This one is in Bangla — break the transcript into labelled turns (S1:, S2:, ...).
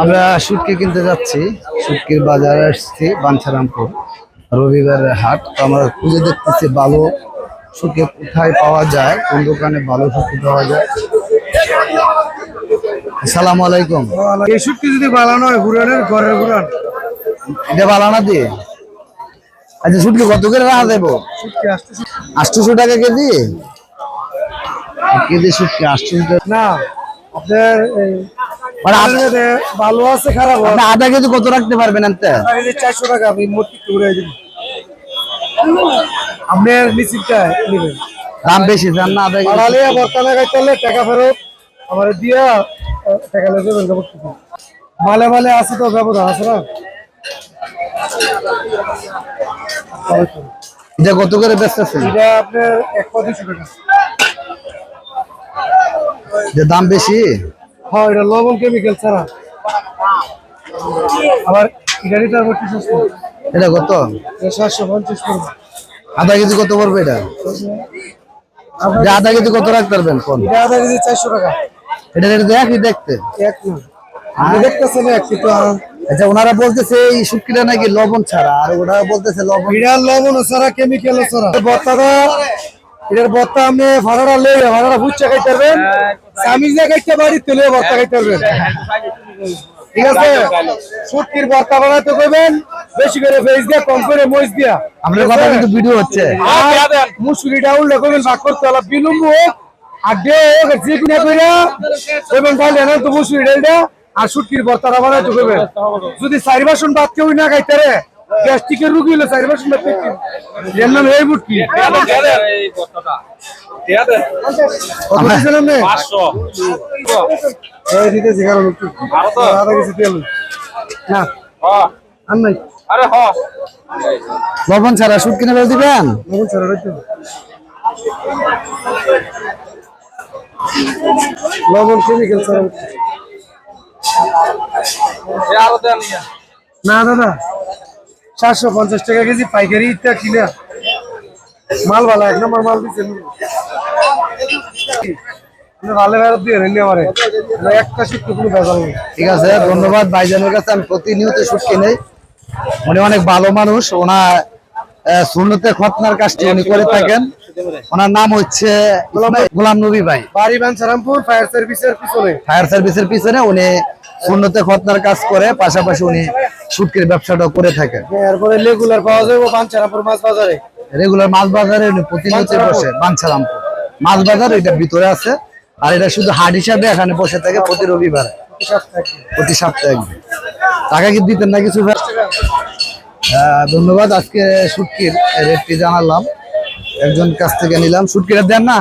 S1: আমরা শুটকি কিনতে যাচ্ছি। শুটকির বাজারে আসছি বাঞ্ছারামপুর রবিবারের হাট। আমরা খুঁজে দেখতেছি ভালো শুটকি কোথায় পাওয়া যায় কোন দোকানে ভালো শুটকি পাওয়া যায়। আসসালামু আলাইকুম।
S2: এই শুটকি যদি বানানো হয় ঘুরানের ঘরের ঘুরান
S1: এটা বালানা দিয়ে আচ্ছা শুটকি কত করে রাখা দেবো আটশোশো টাকা কেজি? কেজি শুটকি আটশোশো টাকা
S2: না। আপনার
S1: মানে
S2: ভালো আছে খারাপ
S1: আপনি আধা কেজি কত রাখতে পারবেন এতে
S2: আছে চারশো টাকা আপনি মোটি ঘুরে দিন আপনার মিছিলটা নেবেন।
S1: দাম বেশি চান না আধা কেজি
S2: বাড়ালে বর্তা লাগাই টাকা ফেরত আমার দিয়া টাকা লেগে বের করতে। মালে মালে আছে তো ব্যবধান আছে না?
S1: এটা কত করে বেচতেছেন?
S2: এটা আপনার এক পঁচিশশো টাকা।
S1: যে দাম বেশি?
S2: হ্যাঁ এটা লবণ কেমিক্যাল ছাড়া। আবার গাড়িটার সস্তা।
S1: এটা কত?
S2: এটা সাতশো পঞ্চাশ করব
S1: আধা কেজি কত পড়বে এটা? এটা আধা কেজি কত রাখতে পারবেন কোন
S2: এটা আধা কেজি চারশো টাকা।
S1: এটা রেট দেখি দেখতে।
S2: এক না। আপনি দেখতেছেন এক কিন্তু
S1: আচ্ছা ওনারা বলতেছে এই শুটকিটা নাকি লবণ ছাড়া আর ওনারা বলতেছে লবণ
S2: বিড়াল লবণ ছাড়া কেমিক্যাল ছাড়া। বত্তাটা এটার বত্তা আপনি ভাড়াটা লই ভাড়াটা বুঝছে খাইতে পারবেন? খাইতে তুলে বত্তা খাইতে পারবেন ঠিক আছে? সুটকির কইবেন বেশি করে ফেস দিয়া কম করে মরিচ দিয়া।
S1: আপনার কথা কিন্তু ভিডিও হচ্ছে।
S2: আর মুসুরি ডাউল কইবেন ভাগ করতে হলো বিলম্ব হোক আগে হোক যে কিনা কইরা কইবেন তাহলে না তো মুসুরি ডালটা আর সুটকির কইবেন। যদি চারি বাসন ভাত কেউ না খাইতে রে গ্যাস্ট্রিকের রুগী হলে চারি খাইতে এর নাম এই বুটকি দিতেছি কারণ তেল না আর নাই।
S1: লবণ ছাড়া শুটকি নেবে দিবেন?
S2: লবণ ছাড়া লবণ কেমিক্যাল ছাড়া না দাদা। চারশো পঞ্চাশ টাকা কেজি পাইকারি ইত্যা কিনা মাল ভালো এক নম্বর মাল দিচ্ছেন। ভালো একটা
S1: ঠিক আছে, ধন্যবাদ কাছে। আমি প্রতিনিয়ত অনেক ভালো মানুষ। ওনা শূন্যতে খতনার কাজটি উনি করে থাকেন। ওনার নাম হচ্ছে গোলাম নবী ভাই।
S2: বাড়ি বাঞ্ছারামপুর ফায়ার সার্ভিসের পিছনে।
S1: ফায়ার সার্ভিসের পিছনে উনি সুন্নতে খতনার কাজ করে পাশাপাশি উনি শুটকির ব্যবসাটাও করে থাকেন।
S2: এরপরে রেগুলার পাওয়া যাবে বাঞ্ছারামপুর মাছ বাজারে।
S1: রেগুলার মাছ বাজারে উনি প্রতিনিয়ত বসে বাঞ্ছারামপুর মাছ বাজার এটা ভিতরে আছে আর এটা শুধু হাট হিসাবে এখানে বসে থাকে প্রতি রবিবারে। প্রতি সপ্তাহে। একদিন। টাকা কি দিতেন না কিছু ধন্যবাদ আজকে শুটকির রেটটি জানালাম। একজন কাছ থেকে নিলাম। সুটকিটা দেন না?